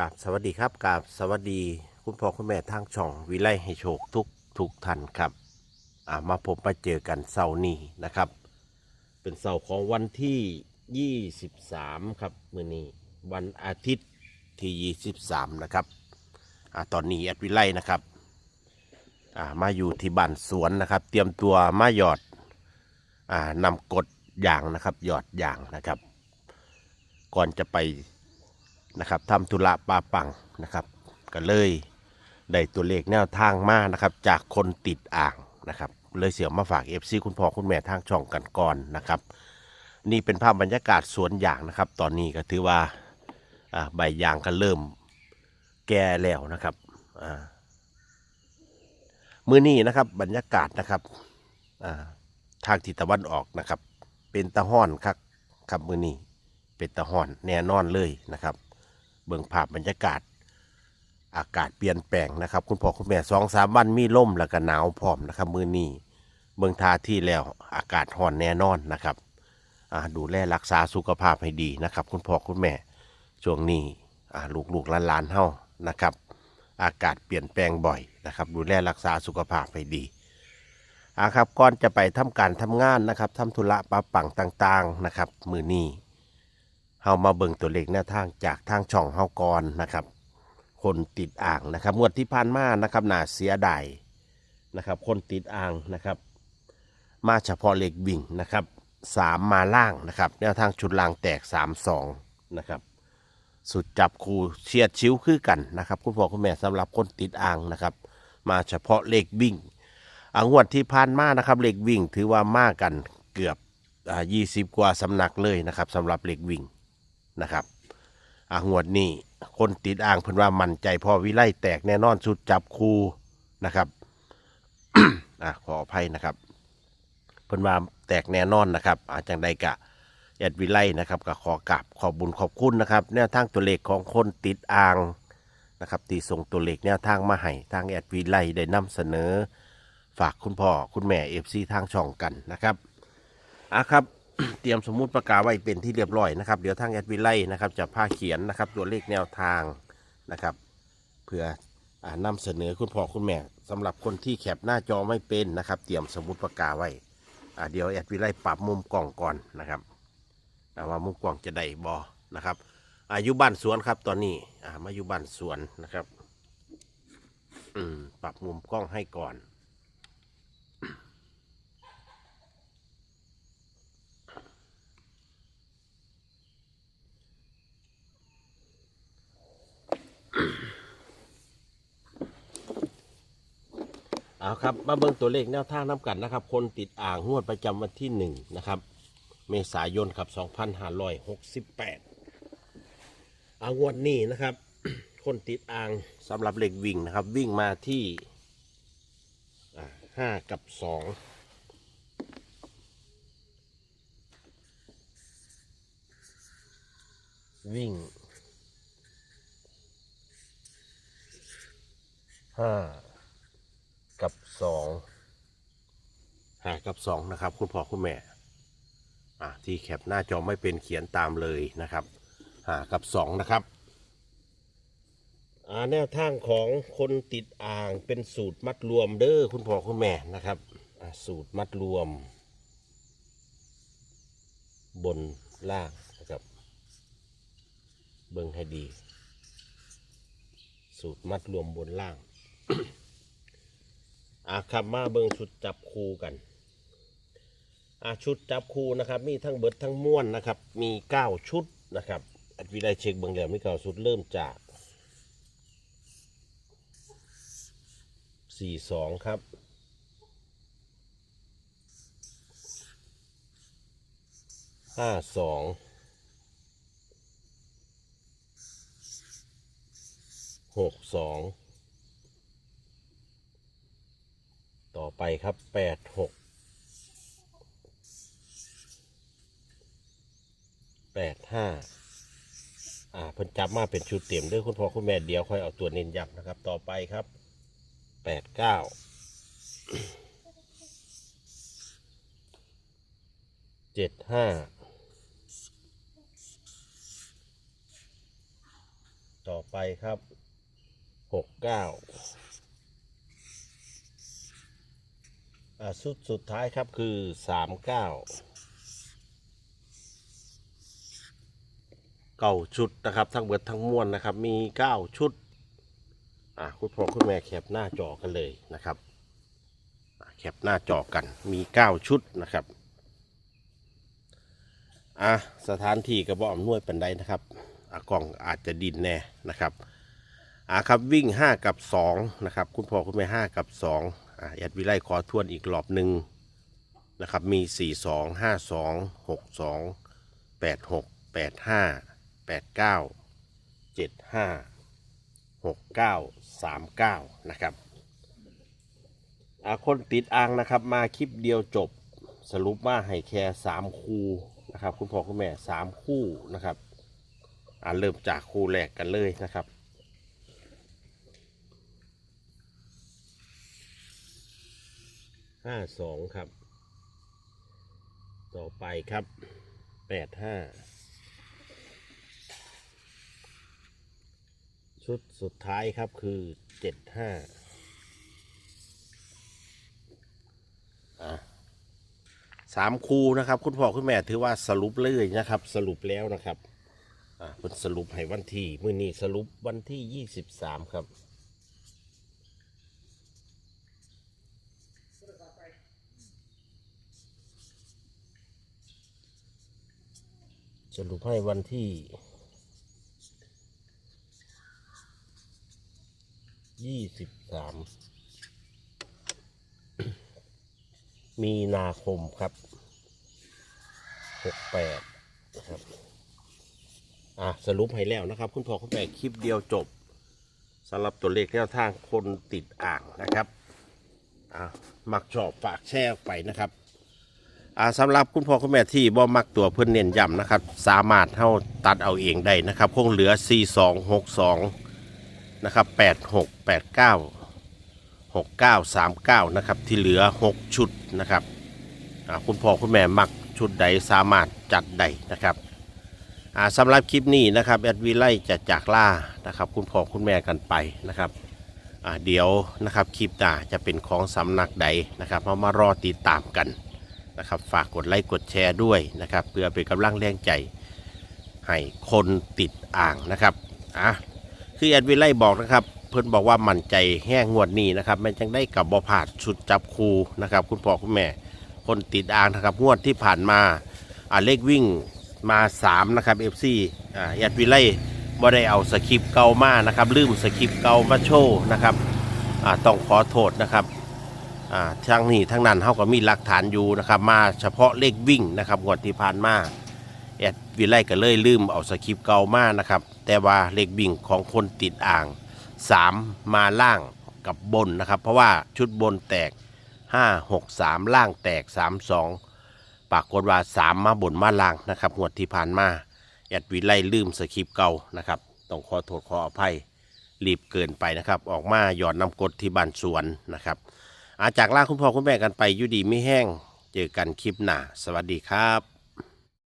กราบสวัสดีครับกราบสวัสดีคุณพ่อคุณแม่ทางช่องวิไลให้โชคทุกทุกท่านครับอ่ามาพบมาเจอกันเสาร์นี้นะครับ เป็นเสาร์ของวันที่ 23 ครับมือนี้วันอาทิตย์ที่ 23 นะครับอ่าตอนนี้แอดวิไลนะครับอ่ามาอยู่ที่บ้านสวนนะครับ เตรียมตัวมาหยอดอ่านำกดยางนะครับหยอดยางนะครับ ก่อนจะไป นะครับทำธุระปาปังนะครับ ก็เลยได้ตัวเลขแนวทางมานะครับ จากคนติดอ่างนะครับ เลยเสียมาฝากเอฟซีคุณพ่อคุณแม่ทางช่องกันก่อนนะครับ นี่เป็นภาพบรรยากาศสวนยางนะครับ ตอนนี้ก็ถือว่าใบยางก็เริ่มแก่แล้วนะครับมือนี้นะครับบรรยากาศนะครับาทางทิศตะวันออกนะครับ เป็นตะห้อนครับครับมือนี้เป็นตะห้อนแน่นอนเลยนะครับ เบิ่งภาพบรรยากาศ อากาศเปลี่ยนแปลงนะครับ คุณพ่อคุณแม่สองสามวันมีลมแล้วก็หนาวพร้อมนะครับมือนี้เบิ่งทาที่แล้วอากาศห่อนแน่นอนนะครับดูแลรักษาสุขภาพให้ดีนะครับ คุณพ่อคุณแม่ช่วงนี้อ่าลูกๆหลานเฮานะครับ อากาศเปลี่ยนแปลงบ่อยนะครับ ดูแลรักษาสุขภาพให้ดีอ่าครับก่อนจะไปทำการทำงานนะครับทำธุระปะปังต่างๆนะครับ มือนี้ เฮามาเบิ่งตัวเลขแนวทางจากทางช่องเฮาก่อนนะครับ คนติดอ่างนะครับงวดที่ผ่านมานะครับน่าเสียดายนะครับ คนติดอ่างนะครับ มาเฉพาะเลขวิ่งนะครับสามมาล่างนะครับแนวทางชุดล่างแตกสามสองนะครับ สุดจับคู่เฉียดชิวคือกันนะครับคุณพ่อคุณแม่สำหรับคนติดอ่างนะครับ มาเฉพาะเลขวิ่งอ่งวดที่ผ่านมานะครับเลขวิ่งถือว่ามากกันเกือบอ่า20กว่าสำนักเลยนะครับสำหรับเลขวิ่ง นะครับอ่างวดนี้คนติดอ่างเพิ่นว่ามั่นใจพอวิไลแตกแน่นอนสุดจับคูนะครับอะขออภัยนะครับ เพิ่นว่าแตกแน่นอนนะครับอาจังใดกะแอดวิไลนะครับก็ขอกราบขอบบุญขอบคุณนะครับแนวทางตัวเลขของคนติดอ่างนะครับตีส่งตัวเลขแนวทางมาให้ทางแอดวิไลได้นำเสนอ ฝากคุณพ่อคุณแม่เอฟซีทางช่องกันนะครับอะครับ เตรียมสมมุติประกาศไว้เป็นที่เรียบร้อยนะครับ เดี๋ยวทางแอดวิไลนะครับจะพาเขียนนะครับตัวเลขแนวทางนะครับ เพื่ออานำเสนอคุณพ่อคุณแม่สำหรับคนที่แคปหน้าจอไม่เป็นนะครับ เตรียมสมมุติประกาศไว้เดี๋ยวแอดวิไลปรับมุมกล่องก่อนนะครับอ่าว่ามุมกล่องจะได้บอนะครับอายุบ้านสวนครับตอนนี้อ่ามาอยู่บ้านสวนนะครับ อืมปรับมุมกล้องให้ก่อน เอาครับ มาเบิ่งตัวเลขแนวทางน้ำกันนะครับ คนติดอ่างงวดประจำวันที่หนึ่งนะครับ เมษายนครับ2568อางวดนี้นะครับ คนติดอ่างสำหรับเลขวิ่งนะครับ วิ่งมาที่ห้ากับสองวิ่งห้า กับสองหากับสองนะครับ คุณพ่อคุณแม่อะที่แคปหน้าจอไม่เป็นเขียนตามเลยนะครับหากับสองนะครับอ่าแนวทางของคนติดอ่างเป็นสูตรมัดรวมเด้อคุณพ่อคุณแม่นะครับสูตรมัดรวม บนล่างนะครับ เบิ่งให้ดี สูตรมัดรวมบนล่าง อาครับมาเบิ่งชุดจับคู่กันอาชุดจับคู่นะครับ มีทั้งเบิดทั้งม้วนนะครับ มีเก้าชุดนะครับอัดวิได้เช็คเบิ่งแล้วมีเก้าชุดเริ่มจากสี่สองครับห้าสองหกสอง ต่อไปครับแปดหกแปดห้าอ่าเพิ่นจับมาเป็นชุดเต็มด้วยคุณพ่อคุณแม่เดียวค่อยเอาตัวเน้นย้ำนะครับ ต่อไปครับแปดเก้าเจ็ดห้าต่อไปครับหกเก้า อ่าสุดสุดท้ายครับคือสามเก้าเก้าชุดนะครับทั้งเบิดทั้งมวลนะครับ มีเก้าชุดอะคุณพ่อคุณแม่แคปหน้าจอกันเลยนะครับอะแคปหน้าจอกันมีเก้าชุดนะครับอะสถานที่กระบอกอำนวยเป็นไดนะครับอะกล่องอาจจะดินแน่นะครับอะครับวิ่ง 5 กับ2นะครับคุณพ่อคุณแม่5กับ2อะ แอดวิไลขอทวนอีกรอบหนึ่งนะครับ มี 4 2 5 2 6 2 8 6 8 5 8 9 7 5หกเก้าสามเก้านะครับคนติดอ่างนะครับ มาคลิปเดียวจบสรุปว่าให้แค่สามคู่นะครับ คุณพ่อคุณแม่สามคู่นะครับอ่าเริ่มจากคู่แรกกันเลยนะครับ ห้าสองครับ ต่อไปครับแปดห้าชุดสุดท้ายครับคือเจ็ดห้าสามคูนะครับ คุณพ่อคุณแม่ถือว่าสรุปเลยนะครับ สรุปแล้วนะครับอ่าเป็นสรุปให้วันที่ มื่อนี้สรุปวันที่ยี่สิบสามครับ สรุปให้วันที่ยี่สิบสามมีนาคมครับหกแปดนะครับ อะ สรุปให้แล้วนะครับ คุณพ่อคุณแม่คลิปเดียวจบสำหรับตัวเลขแนวทางคนติดอ่างนะครับ อะ มักชอบฝากแชร์ไปนะครับ อ่าสำหรับคุณพ่อคุณแม่ที่บ่มักตัวเพื่อนเน้นย้ำนะครับ สามารถเท่าตัดเอาเองได้นะครับคงเหลือ 4262 นะครับ 86 89 69 39 นะครับ ที่เหลือ 6 ชุดนะครับอ่าคุณพ่อคุณแม่มักชุดใดสามารถจัดได้นะครับอ่าสำหรับคลิปนี้นะครับแอดวีไลจะจากล่านะครับคุณพ่อคุณแม่กันไปนะครับอ่าเดี๋ยวนะครับคลิปหน้าจะเป็นของสำนักใดนะครับมามารอติดตามกัน นะครับ ฝากกดไลค์กดแชร์ด้วยนะครับ เพื่อเป็นกำลังแรงใจ ให้คนติดอ่างนะครับอะคือแอดวิไลบอกนะครับ เพิ่นบอกว่ามั่นใจแห้งงวดนี้นะครับมันจังได้กับบอผาดชุดจับคูนะครับ คุณพ่อคุณแม่ คนติดอ่างนะครับงวดที่ผ่านมาอ่าเลขวิ่งมา3นะครับ FC อ่าแอดวิไลบ่ได้เอาสคริปต์เก่ามานะครับลืมสคริปต์เก่ามาโชว์นะครับอ่าต้องขอโทษนะครับ ทั้งนี้ทั้งนั้นเฮาก็มีหลักฐานอยู่นะครับ มาเฉพาะเลขวิ่งนะครับงวดที่ผ่านมาแอดวิไลก็เลยลืมเอาสคริปต์เก่ามานะครับ แต่ว่าเลขบิ่งของคนติดอ่าง 3 มาล่างกับบนนะครับ เพราะว่าชุดบนแตก 5 6 3 ล่างแตก 3 2 ปากกฏว่า 3 มาบนมาล่างนะครับงวดที่ผ่านมาแอดวิไลลืมสคริปต์เก่านะครับต้องขอโทษขออภัยรีบเกินไปนะครับ ออกมาหยอดน้ำกดที่บ้านสวนนะครับ อาจากล่าคุณพ่อคุณแม่กันไปอยู่ดีไม่แห้ง เจอกันคลิปหน้า สวัสดีครับ